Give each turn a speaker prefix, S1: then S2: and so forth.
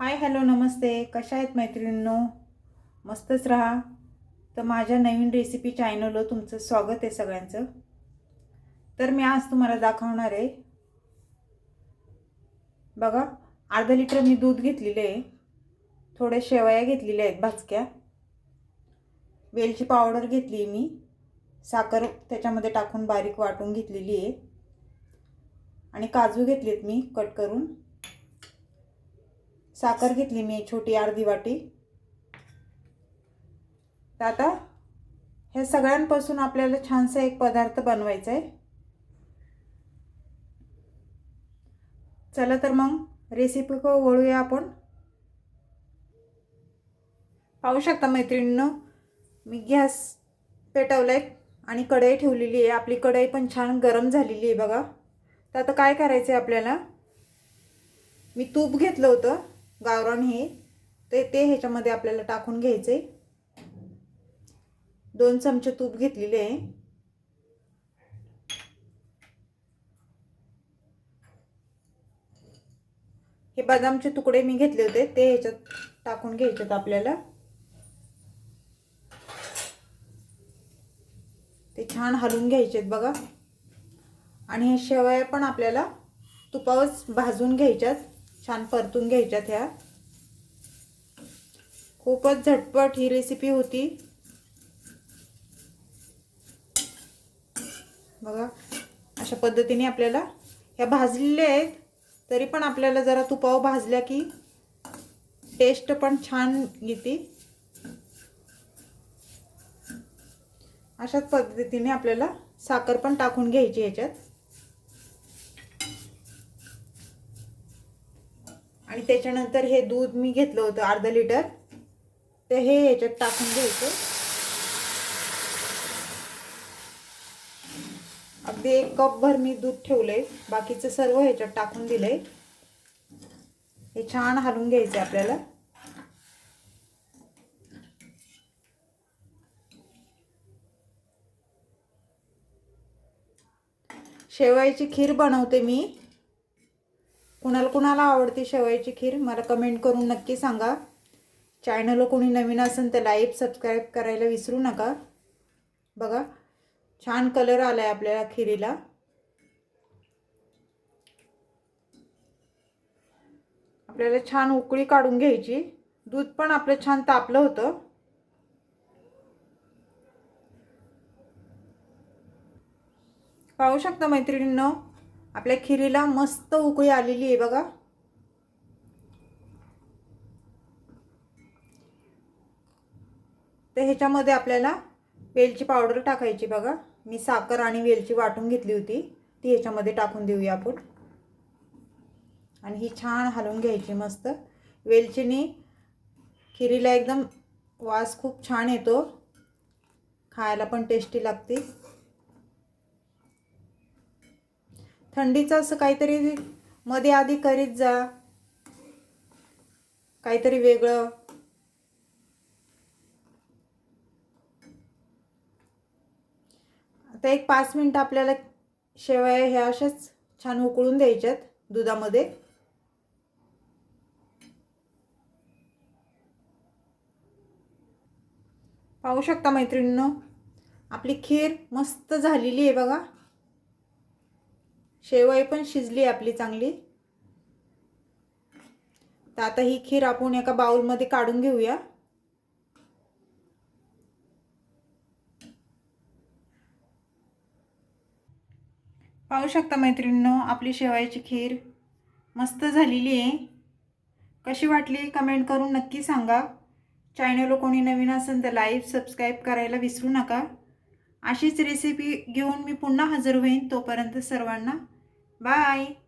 S1: Hi hello नमस्ते. कशा आहेत मैत्रिणींनो? मस्तच राहा. तर माझ्या नवीन रेसिपी चॅनलवर तुमचं स्वागत आहे सगळ्यांचं. तर मी आज तुम्हाला दाखवणार आहे. बघा अर्धा लिटर मी दूध घेतलेलं आहे. थोड्या शेवया घेतलेल्या आहेत भाजक्या. वेलची पावडर घेतली आहे मी. साखर त्याच्यामध्ये टाकून बारीक वाटून घेतलेली आहे. आणि काजू घेतलेत मी कट करून. साखर घेतली मी छोटी अर्धी वाटी. तर आता ह्या सगळ्यांपासून आपल्याला छानसा एक पदार्थ बनवायचा आहे चला तर मग रेसिपी वळूया आपण. पाहू शकता मैत्रिणीनं मी गॅस पेटवला आहे आणि कढई ठेवलेली आहे. आपली कढई पण छान गरम झालेली आहे बघा. तर आता काय करायचं आहे आपल्याला? मी तूप घेतलं होतं. गावरान हे ते ते ह्याच्यामध्ये आपल्याला टाकून घ्यायचं. आहे दोन चमचे तूप घेतलेले आहे. हे बदामचे तुकडे मी घेतले होते ते ह्याच्यात टाकून घ्यायचेत आपल्याला. ते छान हलवून आहेत बघा. आणि हे शेवया पण आपल्याला तुपावच भाजून घ्यायच्यात. छान परतून घ्यायच्यात ह्या खूपच झटपट ही रेसिपी होती. बघा अशा पद्धतीने आपल्याला ह्या भाजलेल्या आहेत. तरी पण आपल्याला जरा तुपाव भाजल्या की टेस्ट पण छान येते. अशाच पद्धतीने आपल्याला साखर पण टाकून घ्यायची ह्याच्यात. आणि त्याच्यानंतर हे दूध मी घेतलं होतं अर्धा लिटर. तर हे ह्याच्यात टाकून घ्यायचं. अगदी एक कपभर मी दूध ठेवलंय. बाकीचं सर्व ह्याच्यात टाकून दिलंय. हे छान हलवून घ्यायचं आपल्याला. शेवयाची खीर बनवते मी. कुणाला कुणाला आवडते शेवयाची खीर मला कमेंट करून नक्की सांगा. चॅनलला कोणी नवीन असेल तर लाईक सबस्क्राईब करायला विसरू नका. बघा छान कलर आला आहे आपल्याला खिरीला. आपल्याला छान उकळी काढून घ्यायची. दूध पण आपलं छान तापलं होतं. पाहू शकता मैत्रिणींना आपल्या खिरीला मस्त उकळी आलेली आहे बघा. तर ह्याच्यामध्ये आपल्याला वेलची पावडर टाकायची बघा. मी साखर आणि वेलची वाटून घेतली होती. ती ह्याच्यामध्ये टाकून देऊया आपण. आणि ही छान हलवून घ्यायची मस्त. वेलचीने खिरीला एकदम वास खूप छान येतो. खायला पण टेस्टी लागते. थंडीचं असं काहीतरी मध्ये आधी करीत जा. काहीतरी वेगळं. आता एक पाच मिनटं आपल्याला शेवया ह्या अशाच छान उकळून द्यायच्यात दुधामध्ये. पाहू शकता मैत्रिणींनो आपली खीर मस्त झालेली आहे बघा. शेवई पण शिजली आपली चांगली. तर आता ही खीर आपण एका बाउलमध्ये काढून घेऊया. पाहू शकता मैत्रिणीनं आपली शेवायची खीर मस्त झालेली आहे. कशी वाटली कमेंट करून नक्की सांगा. चॅनल कोणी नवीन असेल तर लाईव्ह सबस्क्राईब करायला विसरू नका. अशीच रेसिपी घेऊन मी पुन्हा हजर होईन तोपर्यंत सर्वांना Bye!